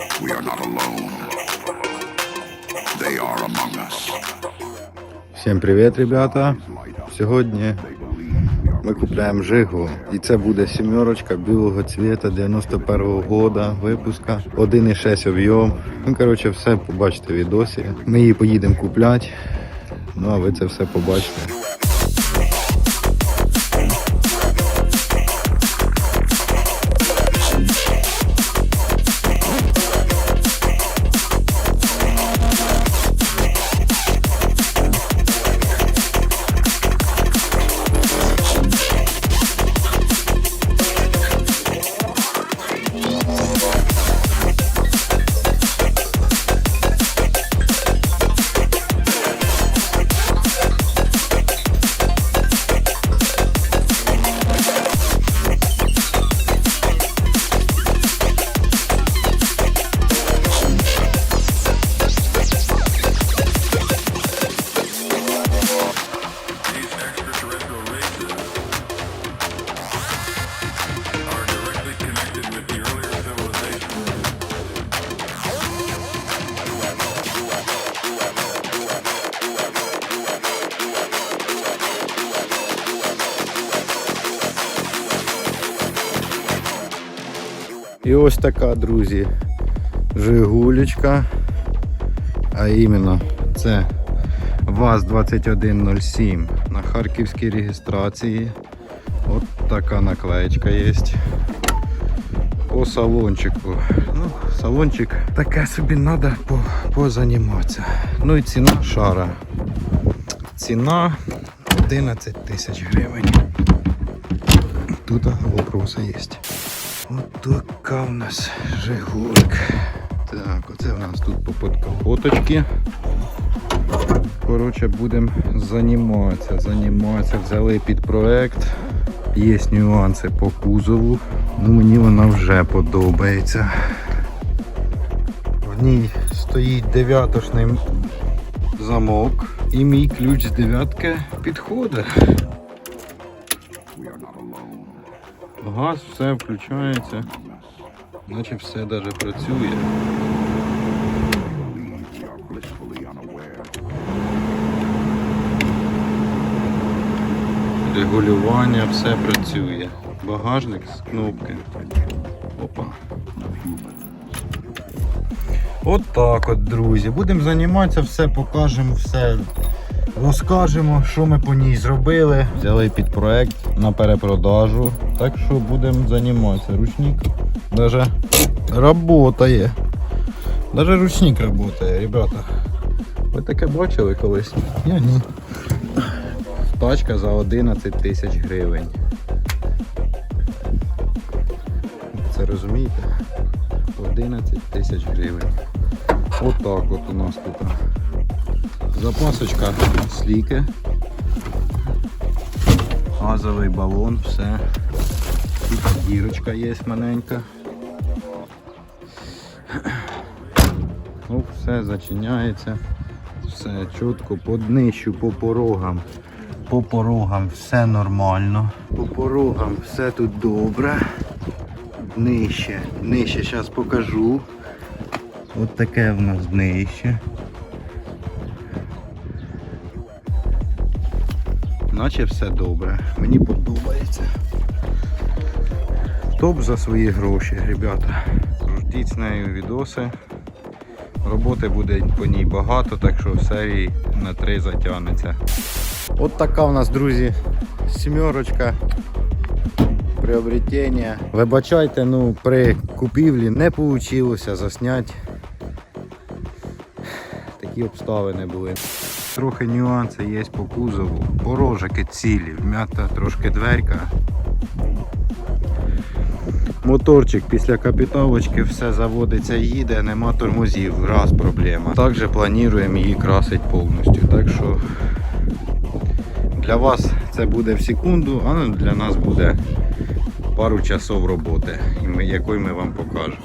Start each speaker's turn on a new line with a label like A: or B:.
A: We are not alone. They are among us.
B: Всім привіт, ребята! Сьогодні ми купляємо жигу, і це буде сімерочка білого цвіта 91-го года випуска, 1,6 об'єм. Ну, коротше, все побачите в відосі. Ми її поїдемо купляти. Ну а ви це все побачите. І ось така, друзі, Жигулечка. А іменно це ВАЗ-2107 на харківській реєстрації. От така наклеєчка є. По салончику. Ну, салончик таке собі треба по, позаніматися. Ну і ціна шара. Ціна 11 тисяч гривень. Тут вопроси є. От така в нас Жигулик. Так, оце в нас тут по подкапоточки. Коротше, будемо займатися, займатися. Взяли під проект. Є нюанси по кузову. Ну, мені вона вже подобається. В ній стоїть дев'ятошний замок. І мій ключ з дев'ятки підходить. Газ, все включається. Наче все навіть працює. Регулювання, все працює. Багажник з кнопки. Опа. От так от, друзі. Будемо займатися, все покажемо, все розкажемо, що ми по ній зробили. Взяли під проект на перепродажу. Так що будемо займатися. Ручник даже працює. Даже ручник працює, ребята. Ви таке бачили колись? Я ні. Тачка за 11 тисяч гривень. Це розумієте? 11 тисяч гривень. Отак от у нас тут. Запасочка сліки. Газовий балон, все. Тут дірочка є маленька. Ну, все зачиняється. Все чітко по днищу, по порогам. По порогам все нормально. По порогам все тут добре. Днище. Днище зараз покажу. От таке в нас днище. Наче все добре. Мені подобається. Топ за свої гроші, ребята. Ждіть з нею відоси. Роботи буде по ній багато, так що серії на три затягнеться. От така у нас, друзі, сімерочка. Приобретення. Вибачайте, ну при купівлі не вийшло засняти. Такі обставини були. Трохи нюанси є по кузову. Порожики цілі, вмята трошки дверка. Моторчик після капіталочки все заводиться і їде, нема тормозів, раз проблема. Також плануємо її красити повністю. Так що для вас це буде в секунду, а для нас буде пару часов роботи, якої ми вам покажемо.